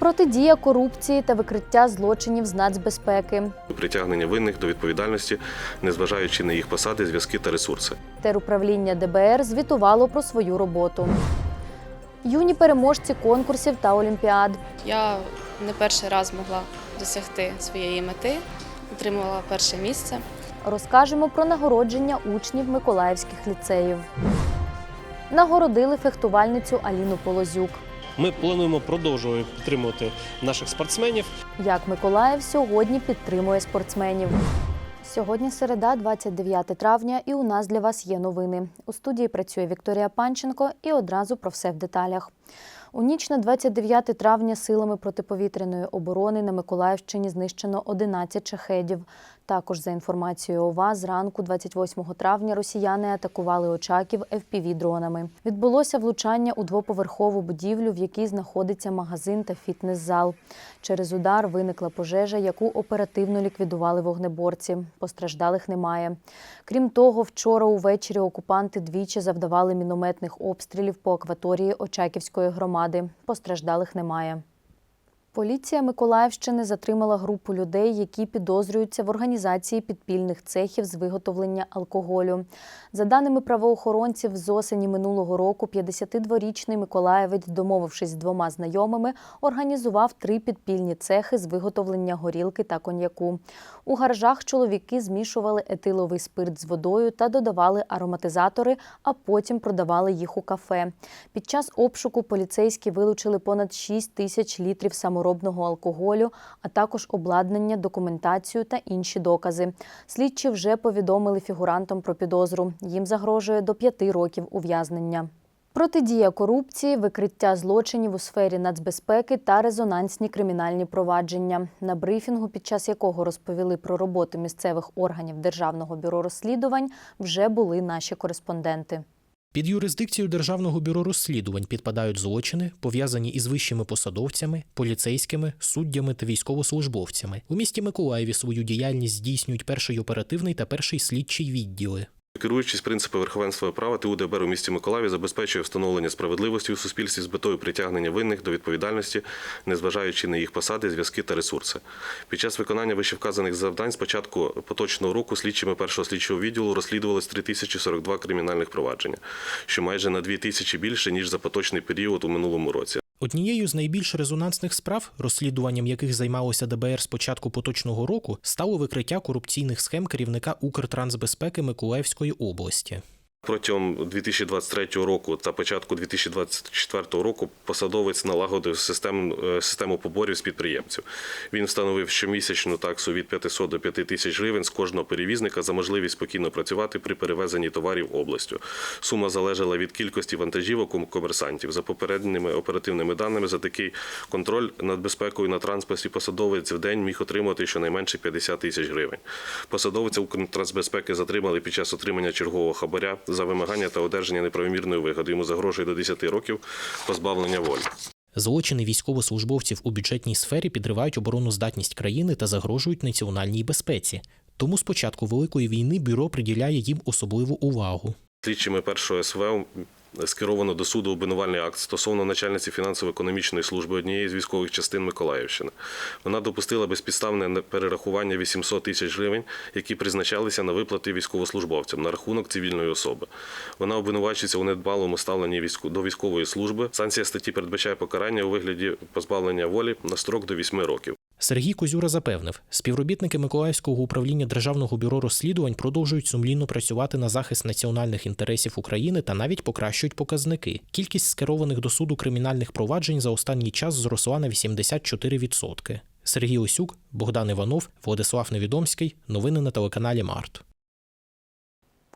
Протидія корупції та викриття злочинів з нацбезпеки. притягнення винних до відповідальності, незважаючи на їх посади, зв'язки та ресурси. Теруправління ДБР звітувало про свою роботу. Юні переможці конкурсів та олімпіад. Я не перший раз могла досягти своєї мети, отримала перше місце. Розкажемо про нагородження учнів миколаївських ліцеїв. Нагородили фехтувальницю Аліну Полозюк. Ми плануємо продовжувати підтримувати наших спортсменів. Як Миколаїв сьогодні підтримує спортсменів. Сьогодні середа, 29 травня, і у нас для вас є новини. У студії працює Вікторія Панченко і одразу про все в деталях. У ніч на 29 травня силами протиповітряної оборони на Миколаївщині знищено 11 шахедів. Також за інформацією ОВА, зранку 28 травня росіяни атакували Очаків FPV-дронами. Відбулося влучання у двоповерхову будівлю, в якій знаходиться магазин та фітнес-зал. Через удар виникла пожежа, яку оперативно ліквідували вогнеборці. Постраждалих немає. Крім того, вчора увечері окупанти двічі завдавали мінометних обстрілів по акваторії Очаківської громади. Постраждалих немає. Поліція Миколаївщини затримала групу людей, які підозрюються в організації підпільних цехів з виготовлення алкоголю. За даними правоохоронців, з осені минулого року 52-річний миколаєвець, домовившись з двома знайомими, організував три підпільні цехи з виготовлення горілки та коньяку. У гаражах чоловіки змішували етиловий спирт з водою та додавали ароматизатори, а потім продавали їх у кафе. Під час обшуку поліцейські вилучили понад 6 тисяч літрів саморобного алкоголю, а також обладнання, документацію та інші докази. Слідчі вже повідомили фігурантам про підозру. Їм загрожує до п'яти років ув'язнення. Протидія корупції, викриття злочинів у сфері нацбезпеки та резонансні кримінальні провадження. На брифінгу, під час якого розповіли про роботу місцевих органів Державного бюро розслідувань, вже були наші кореспонденти. Під юрисдикцію Державного бюро розслідувань підпадають злочини, пов'язані із вищими посадовцями, поліцейськими, суддями та військовослужбовцями. У місті Миколаєві свою діяльність здійснюють перший оперативний та перший слідчий відділи. Керуючись принципами верховенства права, ТУ ДБР у місті Миколаєві забезпечує встановлення справедливості у суспільстві з метою притягнення винних до відповідальності, незважаючи на їх посади, зв'язки та ресурси. Під час виконання вищевказаних завдань з початку поточного року слідчими першого слідчого відділу розслідувалось 3042 кримінальних провадження, що майже на 2000 більше ніж за поточний період у минулому році. Однією з найбільш резонансних справ, розслідуванням яких займалося ДБР з початку поточного року, стало викриття корупційних схем керівника Укртрансбезпеки Миколаївської області. Протягом 2023 року та початку 2024 року посадовець налагодив систему, е, систему поборів з підприємців. Він встановив щомісячну таксу від 500 до 5 тисяч гривень з кожного перевізника за можливість спокійно працювати при перевезенні товарів областю. Сума залежала від кількості вантажівок у комерсантів. За попередніми оперативними даними, за такий контроль над безпекою на транспорті посадовець в день міг отримати щонайменше 50 тисяч гривень. Посадовця Укртрансбезпеки затримали під час отримання чергового хабаря за вимагання та одержання неправомірної вигоди. Йому загрожує до 10 років позбавлення волі. Злочини військовослужбовців у бюджетній сфері підривають обороноздатність країни та загрожують національній безпеці. Тому з початку великої війни бюро приділяє їм особливу увагу. Слідчими першого СВ скеровано до суду обвинувальний акт стосовно начальниці фінансово-економічної служби однієї з військових частин Миколаївщини. Вона допустила безпідставне перерахування 800 тисяч гривень, які призначалися на виплати військовослужбовцям на рахунок цивільної особи. Вона обвинувачується у недбалому ставленні до військової служби. Санкція статті передбачає покарання у вигляді позбавлення волі на строк до 8 років. Сергій Козюра запевнив, співробітники Миколаївського управління Державного бюро розслідувань продовжують сумлінно працювати на захист національних інтересів України та навіть покращують показники. Кількість скерованих до суду кримінальних проваджень за останній час зросла на 84%. Сергій Осюк, Богдан Іванов, Владислав Невідомський. Новини на телеканалі Март.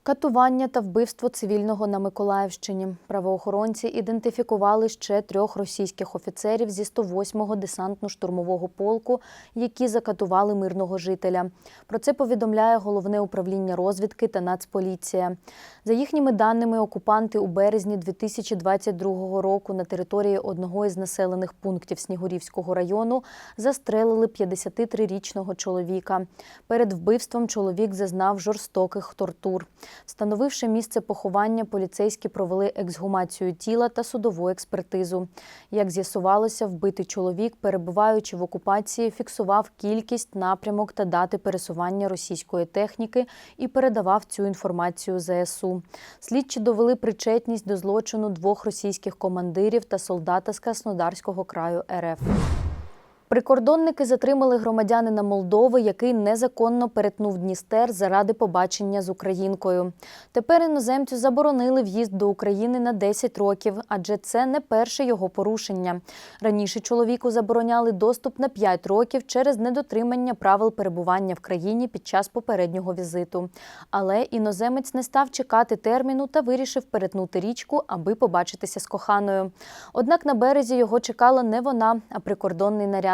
Катування та вбивство цивільного на Миколаївщині. Правоохоронці ідентифікували ще трьох російських офіцерів зі 108-го десантно-штурмового полку, які закатували мирного жителя. Про це повідомляє головне управління розвідки та Нацполіція. За їхніми даними, окупанти у березні 2022 року на території одного із населених пунктів Снігурівського району застрелили 53-річного чоловіка. Перед вбивством чоловік зазнав жорстоких тортур. Встановивши місце поховання, поліцейські провели ексгумацію тіла та судову експертизу. Як з'ясувалося, вбитий чоловік, перебуваючи в окупації, фіксував кількість, напрямок та дати пересування російської техніки і передавав цю інформацію ЗСУ. Слідчі довели причетність до злочину двох російських командирів та солдата з Краснодарського краю РФ. Прикордонники затримали громадянина Молдови, який незаконно перетнув Дністер заради побачення з українкою. Тепер іноземцю заборонили в'їзд до України на 10 років, адже це не перше його порушення. Раніше чоловіку забороняли доступ на 5 років через недотримання правил перебування в країні під час попереднього візиту. Але іноземець не став чекати терміну та вирішив перетнути річку, аби побачитися з коханою. Однак на березі його чекала не вона, а прикордонний наряд,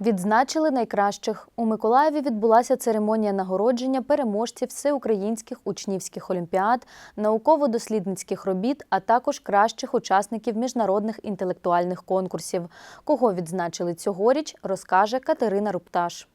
Відзначили найкращих. У Миколаєві відбулася церемонія нагородження переможців всеукраїнських учнівських олімпіад, науково-дослідницьких робіт, а також кращих учасників міжнародних інтелектуальних конкурсів. Кого відзначили цьогоріч, розкаже Катерина Рупташ.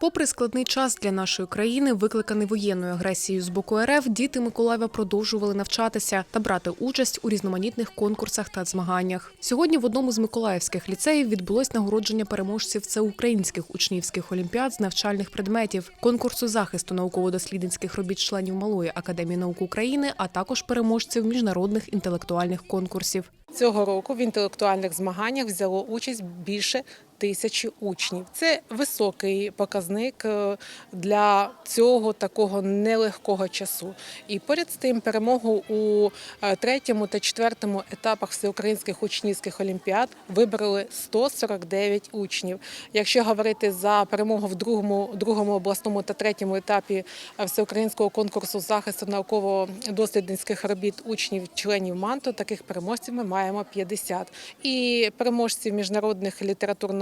Попри складний час для нашої країни, викликаний воєнною агресією з боку РФ, діти Миколаєва продовжували навчатися та брати участь у різноманітних конкурсах та змаганнях. Сьогодні в одному з миколаївських ліцеїв відбулось нагородження переможців всеукраїнських учнівських олімпіад з навчальних предметів, конкурсу захисту науково-дослідницьких робіт членів Малої академії наук України, а також переможців міжнародних інтелектуальних конкурсів. Цього року в інтелектуальних змаганнях взяло участь більше тисячі учнів. Це високий показник е, для цього такого нелегкого часу. І поряд з тим перемогу у е, третьому та четвертому етапах всеукраїнських учнівських олімпіад вибрали 149 учнів. Якщо говорити за перемогу в другому, другому обласному та третьому етапі е, всеукраїнського конкурсу захисту науково-дослідницьких робіт учнів-членів МАНТО, таких переможців ми маємо 50. І переможців міжнародних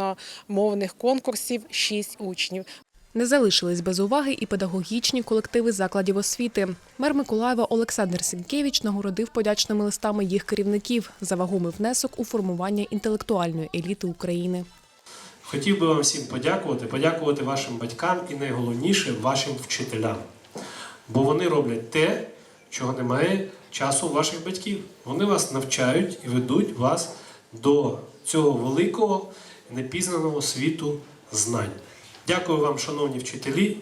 літературно-мовних конкурсів 6 учнів. Не залишились без уваги і педагогічні колективи закладів освіти. Мер Миколаєва Олександр Сінкевич нагородив подячними листами їх керівників за вагомий внесок у формування інтелектуальної еліти України. Хотів би вам всім подякувати, подякувати вашим батькам і найголовніше вашим вчителям. Бо вони роблять те, чого немає часу ваших батьків. Вони вас навчають і ведуть вас до цього великого непізнаного світу знань. Дякую вам, шановні вчителі,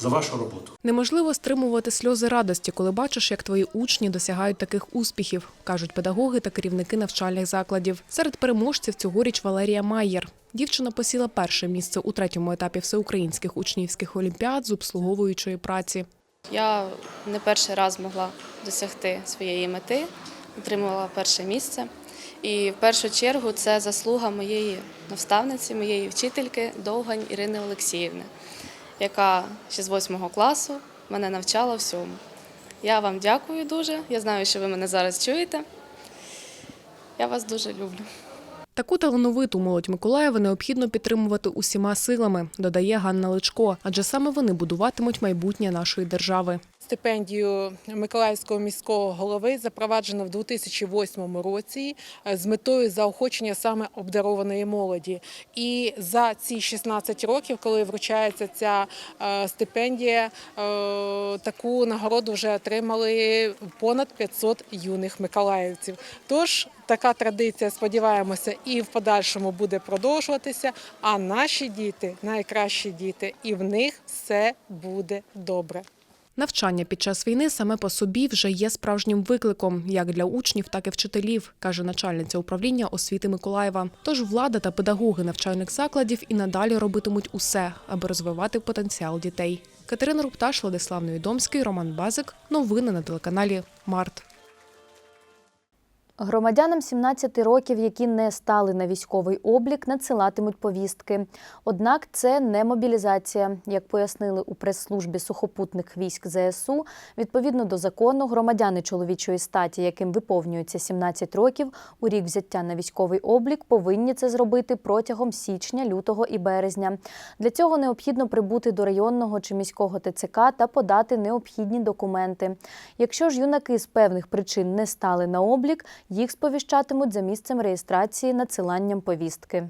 за вашу роботу. Неможливо стримувати сльози радості, коли бачиш, як твої учні досягають таких успіхів, кажуть педагоги та керівники навчальних закладів. Серед переможців цьогоріч Валерія Майєр. Дівчина посіла перше місце у третьому етапі всеукраїнських учнівських олімпіад з обслуговуючої праці. Я не перший раз могла досягти своєї мети, отримувала перше місце. І в першу чергу це заслуга моєї наставниці, моєї вчительки Довгань Ірини Олексіївни, яка ще з 8 класу мене навчала всьому. Я вам дякую дуже. Я знаю, що ви мене зараз чуєте. Я вас дуже люблю. Таку талановиту молодь Миколаєва необхідно підтримувати усіма силами, додає Ганна Личко, адже саме вони будуватимуть майбутнє нашої держави. Стипендію Миколаївського міського голови запроваджено в 2008 році е, з метою заохочення саме обдарованої молоді. І за ці 16 років, коли вручається ця е, стипендія, е, таку нагороду вже отримали понад 500 юних миколаївців. Тож така традиція, сподіваємося, і в подальшому буде продовжуватися. А наші діти найкращі діти, і в них все буде добре. Навчання під час війни саме по собі вже є справжнім викликом як для учнів, так і вчителів, каже начальниця управління освіти Миколаєва. Тож влада та педагоги навчальних закладів і надалі робитимуть усе, аби розвивати потенціал дітей. Катерина Рупташ, Владислав Невідомський, Роман Базик. Новини на телеканалі Март. Громадянам 17 років, які не стали на військовий облік, надсилатимуть повістки. Однак це не мобілізація. Як пояснили у прес-службі сухопутних військ ЗСУ, відповідно до закону, громадяни чоловічої статі, яким виповнюється 17 років, у рік взяття на військовий облік повинні це зробити протягом січня, лютого і березня. Для цього необхідно прибути до районного чи міського ТЦК та подати необхідні документи. Якщо ж юнаки з певних причин не стали на облік, їх сповіщатимуть за місцем реєстрації надсиланням повістки.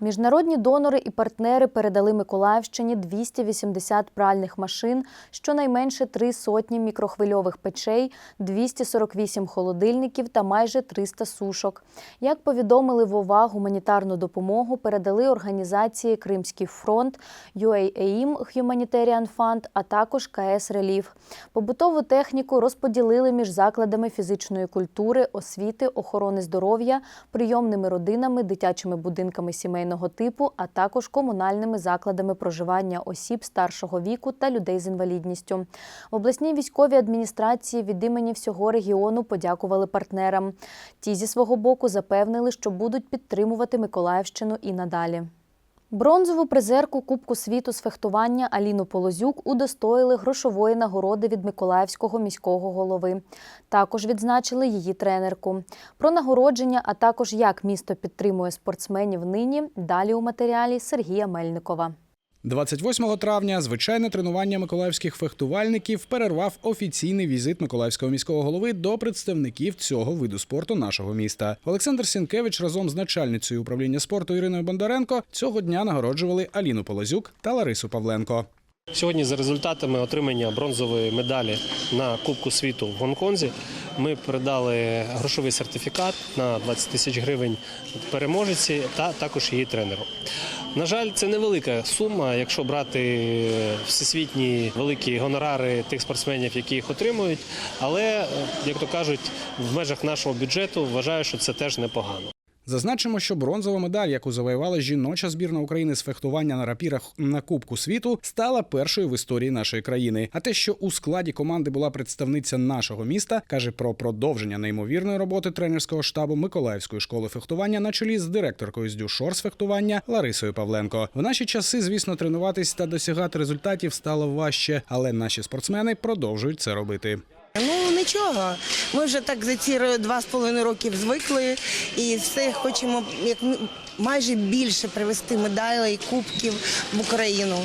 Міжнародні донори і партнери передали Миколаївщині 280 пральних машин, щонайменше три сотні мікрохвильових печей, 248 холодильників та майже 300 сушок. Як повідомили в ОВА, гуманітарну допомогу передали організації Кримський фронт, UAAIM Humanitarian Fund, а також КС Реліф. Побутову техніку розподілили між закладами фізичної культури, освіти, охорони здоров'я, прийомними родинами, дитячими будинками сімейного типу, а також комунальними закладами проживання осіб старшого віку та людей з інвалідністю. В обласній військовій адміністрації від імені всього регіону подякували партнерам. Ті зі свого боку запевнили, що будуть підтримувати Миколаївщину і надалі. Бронзову призерку Кубку світу з фехтування Аліну Полозюк удостоїли грошової нагороди від Миколаївського міського голови. Також відзначили її тренерку. Про нагородження, а також як місто підтримує спортсменів нині, далі у матеріалі Сергія Мельникова. 28 травня звичайне тренування миколаївських фехтувальників перервав офіційний візит миколаївського міського голови до представників цього виду спорту нашого міста. Олександр Сінкевич разом з начальницею управління спорту Іриною Бондаренко цього дня нагороджували Аліну Полозюк та Ларису Павленко. Сьогодні за результатами отримання бронзової медалі на Кубку світу в Гонконзі ми передали грошовий сертифікат на 20 тисяч гривень переможеці та також її тренеру. На жаль, це невелика сума, якщо брати всесвітні великі гонорари тих спортсменів, які їх отримують. Але, як то кажуть, в межах нашого бюджету вважаю, що це теж непогано. Зазначимо, що бронзова медаль, яку завоювала жіноча збірна України з фехтування на рапірах на Кубку світу, стала першою в історії нашої країни. А те, що у складі команди була представниця нашого міста, каже про продовження неймовірної роботи тренерського штабу Миколаївської школи фехтування на чолі з директоркою з дюшор з фехтування Ларисою Павленко. В наші часи, звісно, тренуватись та досягати результатів стало важче, але наші спортсмени продовжують це робити. Ну нічого. Ми вже так за ці два з половиною років звикли і все хочемо як майже більше привезти медалей, кубків в Україну.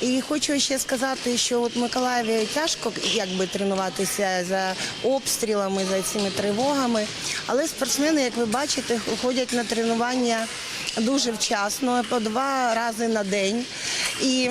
І хочу ще сказати, що от Миколаєві тяжко якби тренуватися за обстрілами, за цими тривогами. Але спортсмени, як ви бачите, ходять на тренування дуже вчасно, по два рази на день. І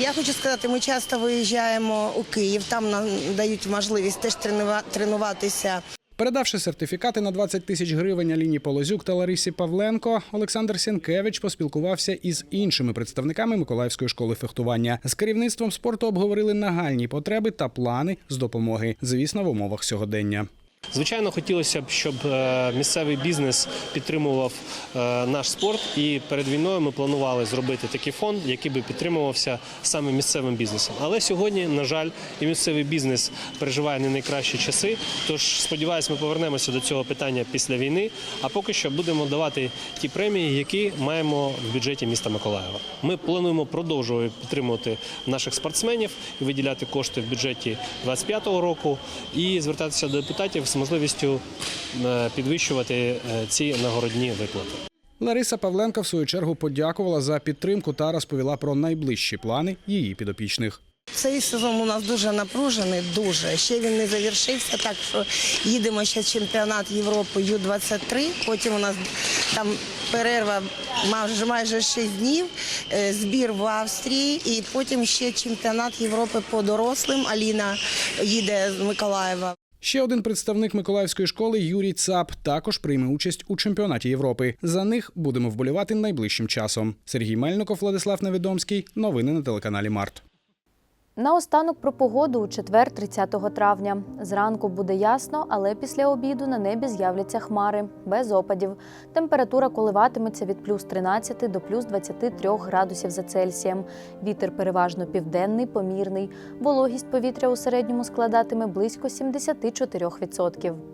я хочу сказати, ми часто виїжджаємо у Київ, там нам дають можливість теж тренува- тренуватися. Передавши сертифікати на 20 тисяч гривень Аліні Полозюк та Ларисі Павленко, Олександр Сінкевич поспілкувався із іншими представниками Миколаївської школи фехтування. З керівництвом спорту обговорили нагальні потреби та плани з допомоги, звісно, в умовах сьогодення. Звичайно, хотілося б, щоб е, місцевий бізнес підтримував е, наш спорт. І перед війною ми планували зробити такий фонд, який би підтримувався саме місцевим бізнесом. Але сьогодні, на жаль, і місцевий бізнес переживає не найкращі часи. Тож сподіваюся, ми повернемося до цього питання після війни. А поки що будемо давати ті премії, які маємо в бюджеті міста Миколаєва. Ми плануємо продовжувати підтримувати наших спортсменів і виділяти кошти в бюджеті 2025 року і звертатися до депутатів з можливістю е, підвищувати е, ці нагородні виплати. Лариса Павленко в свою чергу подякувала за підтримку та розповіла про найближчі плани її підопічних. Цей сезон у нас дуже напружений, дуже. Ще він не завершився, так що їдемо ще чемпіонат Європи Ю-23. Потім у нас там перерва майже майже 6 днів, е, збір в Австрії, і потім ще чемпіонат Європи по дорослим. Аліна їде з Миколаєва. Ще один представник Миколаївської школи Юрій Цап також прийме участь у чемпіонаті Європи. За них будемо вболівати найближчим часом. Сергій Мельников, Владислав Невідомський. Новини на телеканалі Март. Наостанок про погоду у четвер, 30 травня. Зранку буде ясно, але після обіду на небі з'являться хмари без опадів. Температура коливатиметься від плюс 13 до плюс 23 градусів за Цельсієм. Вітер переважно південний, помірний. Вологість повітря у середньому складатиме близько 74%.